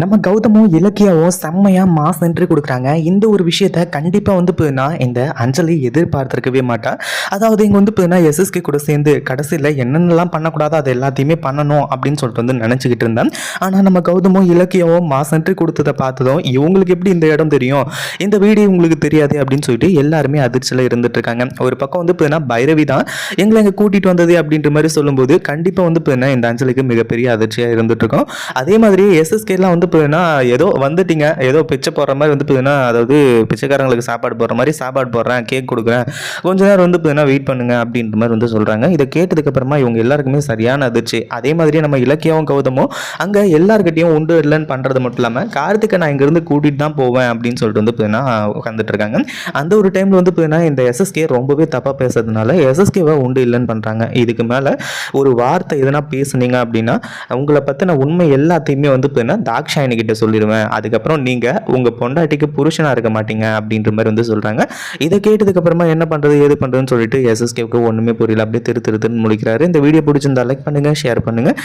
நம்ம கௌதமும் இலக்கியாவும் செம்மையாக mass entry கொடுக்குறாங்க. இந்த ஒரு விஷயத்த கண்டிப்பாக வந்து போதுனா இந்த அஞ்சலி எதிர்பார்த்துருக்கவே மாட்டான் அதாவது இங்கே வந்து போதுனா எஸ்எஸ்கே கூட சேர்ந்து கடைசியில் என்னென்னலாம் பண்ணக்கூடாதோ அது எல்லாத்தையுமே பண்ணணும் அப்படின்னு சொல்லிட்டு வந்து நினச்சிக்கிட்டு இருந்தேன். ஆனால் நம்ம கௌதமும் இலக்கியாவும் மாஸ் என்ட்ரி கொடுத்ததை பார்த்ததும் இவங்களுக்கு எப்படி இந்த இடம் தெரியும்? இந்த வீடியோ உங்களுக்கு தெரியாது அப்படின்னு சொல்லிட்டு எல்லாருமே அதிர்ச்சியில் இருந்துட்டு இருக்காங்க. ஒரு பக்கம் வந்து போதுனா பைரவி தான். எங்களை இங்கே கூட்டிகிட்டு வந்தது அப்படின்ற மாதிரி சொல்லும்போது கண்டிப்பாக வந்து போதுனா இந்த அஞ்சலிக்கு மிகப்பெரிய அதிர்ச்சியாக இருந்துட்டு இருக்கோம். அதே மாதிரி எஸ்எஸ்கேலாம் வந்து போதுன்னா ஏதோ வந்துட்டீங்க. ஏதோ பிச்சை போடுற மாதிரி வந்து போதுன்னா அதாவது பிச்சைக்காரங்களுக்கு சாப்பாடு போடுற மாதிரி சாப்பாடு போடுறேன் கேக் கொடுக்குறேன். கொஞ்ச நேரம் வந்து போதுன்னா வெயிட் பண்ணுங்க அப்படின்ற மாதிரி வந்து சொல்கிறாங்க இதை கேட்டதுக்கப்புறமா இவங்க எல்லாருக்குமே சரியான அதிர்ச்சி. அதே மாதிரியே நம்ம இலக்கியாவும் கௌதமும் அங்கே எல்லாருக்கிட்டையும் உண்டு இல்லைன்னு பண்ணுறது மட்டும் இல்லாமல் கார்த்திகை நான் இங்கேருந்து கூட்டிகிட்டு தான் போவேன் அப்படின்னு சொல்லிட்டு வந்து போதுன்னா உட்காந்துட்டு இருக்காங்க. அந்த ஒரு டைமில் வந்து போதுன்னா இந்த எஸ்எஸ்கே ரொம்பவே தப்பாக பேசுறதுனால எஸ்எஸ்கேவை உண்டு இல்லைன்னு பண்ணுறாங்க இதுக்கு மேலே ஒரு வார்த்தை எதனா பேசுனீங்க அப்படின்னா உங்களை பற்றின உண்மை எல்லாத்தையுமே வந்து பார்த்தீங்கன்னா தாக்ஷாயணி என்கிட்ட சொல்லிடுவேன். அதுக்கப்புறம் நீங்கள் உங்கள் பொண்டாட்டிக்கு புருஷனாக இருக்க மாட்டீங்க அப்படின்ற மாதிரி வந்து சொல்கிறாங்க இதை கேட்டதுக்கப்புறமா என்ன பண்ணுறது ஏது பண்ணுறதுன்னு சொல்லிட்டு எஸ்எஸ்கேவுக்கு ஒன்றுமே புரியல. அப்படியே திரு திரு திருன்னு முடிக்கிறாரு இந்த வீடியோ பிடிச்சிருந்தா லைக் பண்ணுங்கள் ஷேர் பண்ணுங்கள்